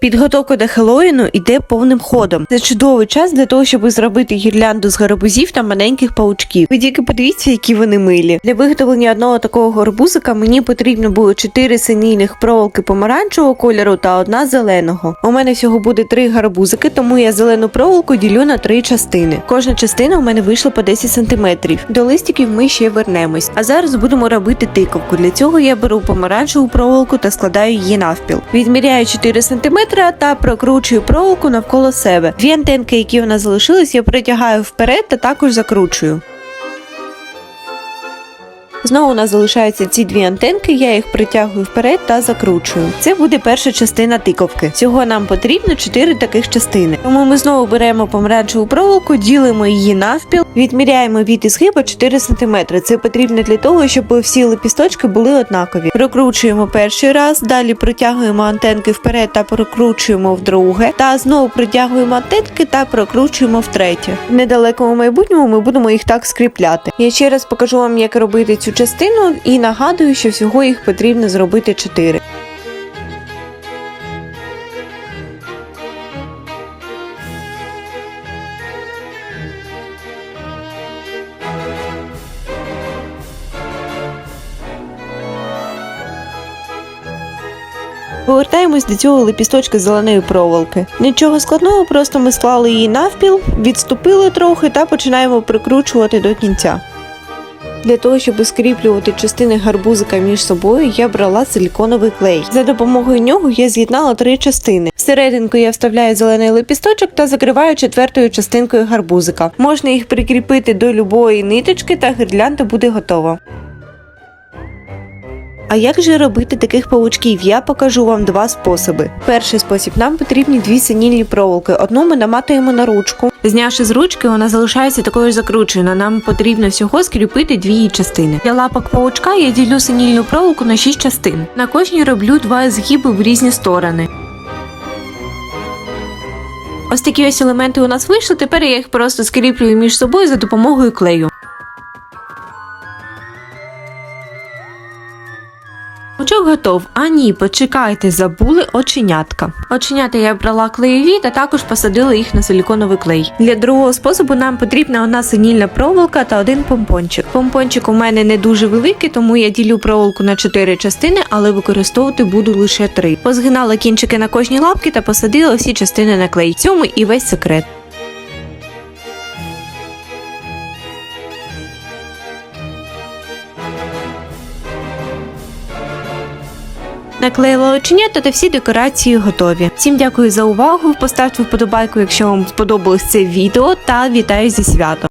Підготовка до Хеллоїну йде повним ходом. Це чудовий час для того, щоб зробити гірлянду з гарбузів та маленьких паучків. Ви тільки подивіться, які вони милі. Для виготовлення одного такого гарбузика мені потрібно було 4 синільних проволоки помаранчевого кольору та одна зеленого. У мене всього буде 3 гарбузики, тому я зелену проволоку ділю на 3 частини. Кожна частина у мене вийшла по 10 см. До листиків ми ще вернемось. А зараз будемо робити тиковку. Для цього я беру помаранчеву проволоку та складаю її навпіл. Відміряю 4 см та прокручую проволоку навколо себе. Дві антенки, які у нас залишились, я притягаю вперед та також закручую. Знову у нас залишаються ці дві антенки, я їх притягую вперед та закручую. Це буде перша частина тиковки. Всього нам потрібно 4 таких частини. Тому ми знову беремо помаранчеву проволоку, ділимо її навпіл, відміряємо від ізгиба 4 см. Це потрібно для того, щоб всі лепісточки були однакові. Прокручуємо перший раз, далі протягуємо антенки вперед та прокручуємо вдруге, та знову протягуємо антенки та прокручуємо втретє. В недалекому майбутньому ми будемо їх так скріпляти. Я ще раз покажу вам, як робити цю частину, і нагадую, що всього їх потрібно зробити 4. Повертаємось до цього лепісточка зеленої проволоки. Нічого складного, просто ми склали її навпіл, відступили трохи та починаємо прикручувати до кінця. Для того, щоб скріплювати частини гарбузика між собою, я брала силіконовий клей. За допомогою нього я з'єднала три частини. Всерединку я вставляю зелений лепісточок та закриваю четвертою частинкою гарбузика. Можна їх прикріпити до любої ниточки та гірлянда буде готова. А як же робити таких павучків? Я покажу вам два способи. Перший спосіб нам потрібні дві синільні проволоки. Одну ми наматуємо на ручку. Знявши з ручки, вона залишається такою закрученою. Нам потрібно всього скріпити дві її частини. Для лапок павучка я ділю синільну проволоку на шість частин. На кожній роблю два згиби в різні сторони. Ось такі ось елементи у нас вийшли. Тепер я їх просто скріплюю між собою за допомогою клею. Пучок готов. А ні, почекайте, забули оченятка. Оченята я брала клеєві та також посадила їх на силіконовий клей. Для другого способу нам потрібна одна синільна проволока та один помпончик. Помпончик у мене не дуже великий, тому я ділю проволоку на 4 частини, але використовувати буду лише 3. Позгинала кінчики на кожній лапки та посадила всі частини на клей. В цьому і весь секрет. Наклеїла оченята та всі декорації готові. Всім дякую за увагу. Поставте вподобайку, якщо вам сподобалось це відео, та вітаю зі святом.